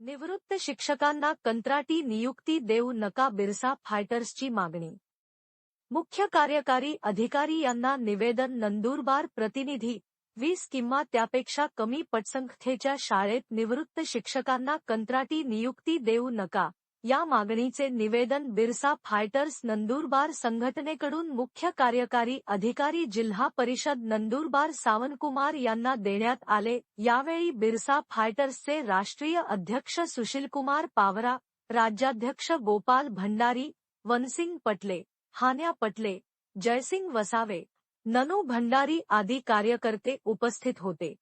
निवृत्त शिक्षकांना कंत्राटी नियुक्ती देऊ नका बिरसा फायटर्सची मागणी. मुख्य कार्यकारी अधिकारी यांना निवेदन नंदुरबार प्रतिनिधी वीस किंवा त्यापेक्षा कमी पटसंख्येच्या शाळेत निवृत्त शिक्षकांना कंत्राटी नियुक्ती देऊ नका या मागणीचे निवेदन बिरसा फायटर्स नंदुरबार संघटनेकडून मुख्य कार्यकारी अधिकारी जिल्हा परिषद नंदुरबार सावनकुमार यांना देण्यात आले. यावेळी बिरसा फायटर्सचे राष्ट्रीय अध्यक्ष सुशीलकुमार पावरा राज्याध्यक्ष गोपाल भंडारी वनसिंग पटले हान्या पटले जयसिंग वसावे ननू भंडारी आदी कार्यकर्ते उपस्थित होते.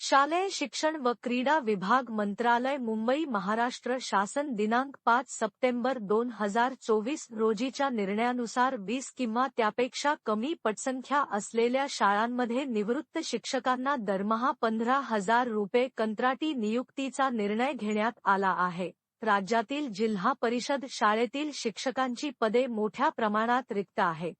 शालेय शिक्षण व क्रीडा विभाग मंत्रालय मुंबई महाराष्ट्र शासन दिनांक पाच सप्टेंबर दोन हजार चोवीस रोजीच्या निर्णयानुसार वीस किंवा त्यापेक्षा कमी पटसंख्या असलेल्या शाळांमध्ये निवृत्त शिक्षकांना दरमहा पंधरा हजार रुपये कंत्राटी नियुक्तीचा निर्णय घेण्यात आला आहे. राज्यातील जिल्हा परिषद शाळेतील शिक्षकांची पदे मोठ्या प्रमाणात रिक्त आहेत.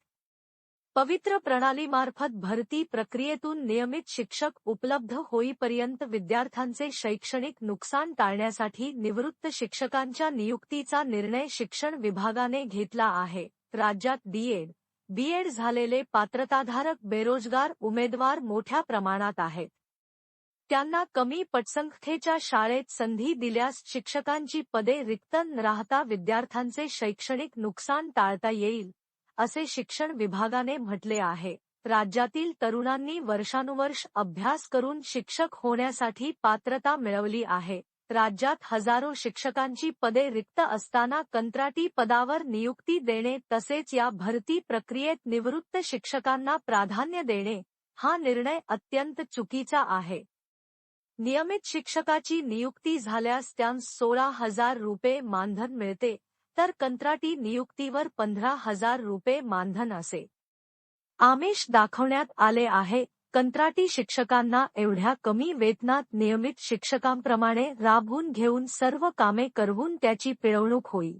पवित्र प्रणालीमार्फत भरती प्रक्रियेतून नियमित शिक्षक उपलब्ध होईपर्यंत विद्यार्थ्यांचे शैक्षणिक नुकसान टाळण्यासाठी निवृत्त शिक्षकांच्या नियुक्तीचा निर्णय शिक्षण विभागाने घेतला आहे. राज्यात डीएड बीएड झालेले पात्रताधारक बेरोजगार उमेदवार मोठ्या प्रमाणात आहेत. त्यांना कमी पटसंख्येच्या शाळेत संधी दिल्यास शिक्षकांची पदे रिक्त राहता विद्यार्थ्यांचे शैक्षणिक नुकसान टाळता येईल. असे शिक्षण विभागाने म्हटले आहे. राज्यातील तरुणांनी वर्षानुवर्ष अभ्यास करून शिक्षक होण्यासाठी पात्रता मिळवली आहे. राज्यात हजारो शिक्षकांची पदे रिक्त असताना कंत्राटी पदावर नियुक्ती देणे तसेच या भरती प्रक्रियेत निवृत्त शिक्षकांना प्राधान्य देणे हा निर्णय अत्यंत चुकीचा आहे. नियमित शिक्षकाची नियुक्ती झाल्यास त्यांस सोळा हजार रुपये मानधन मिळते. तर कंत्राटी नियुक्तीवर पंधरा हजार रुपये मानधन असे. आमिष दाखवण्यात आले आहे कंत्राटी शिक्षकांना एवढ्या कमी वेतनात नियमित शिक्षकांप्रमाणे राबवून घेऊन सर्व कामे करवून त्याची पिळवणूक होईल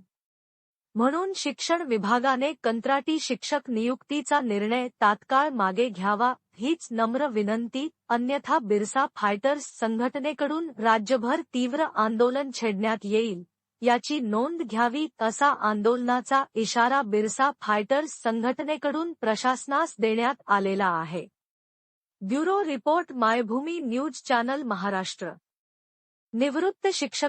म्हणून शिक्षण विभागाने कंत्राटी शिक्षक नियुक्तीचा निर्णय तात्काळ मागे घ्यावा हीच नम्र विनंती अन्यथा बिरसा फायटर्स संघटनेकडून राज्यभर तीव्र आंदोलन छेडण्यात येईल. याची नोंद घ्यावी असा आंदोलनाचा इशारा बिरसा फायटर्स संघटनेकडून प्रशासनास देण्यात आलेला आहे. Bureau report Maybhumi news channel Maharashtra. निवृत्त शिक्षक